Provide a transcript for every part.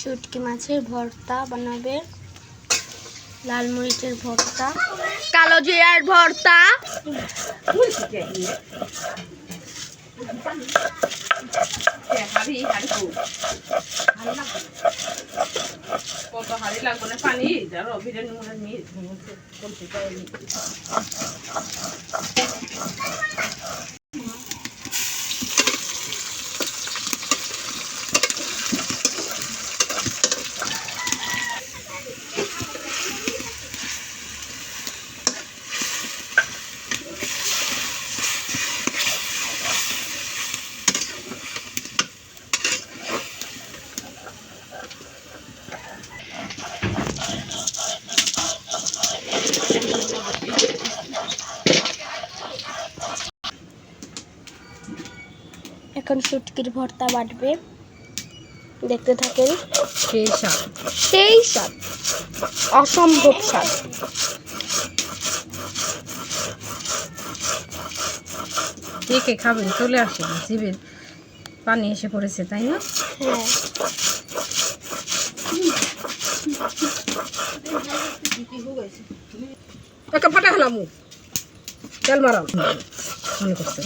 শুটকি মাছের ভর্তা বানাবে। লাল মরিচের ভর্তা। কালো জিরার ভর্তা। কত লাগবে মনে এখন শুটকির ভর্তা বাটবে। দেখতে থাকেন। সেই সাপ সেই স্বাদ। অসম্ভব স্বাদ। কে কে খাবেন? চলে আসে জিভে। পানি এসে পড়েছে তাই না? হ্যাঁ। একটা ফাটা হলাম তেল মারাম মনে করছে।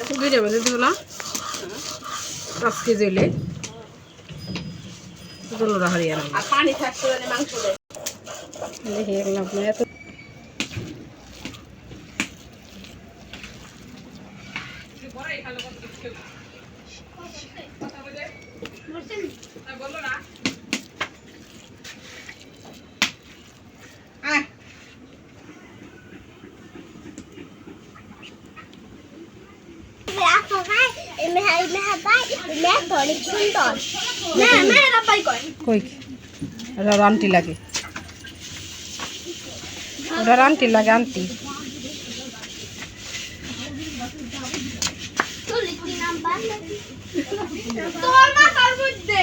এখন দুইটা বেঁধে দিব না পাঁচ কেজি হলে দুটোরা হারিয়ে আনব আর পানি থাকতে মানে মাংস দেখি এগুলো আপনার এত অনেক সুন্দর কই ওরা আন্টি লাগে। ওরা আন্টি লাগে আন্টি তোর মাথার মধ্যে।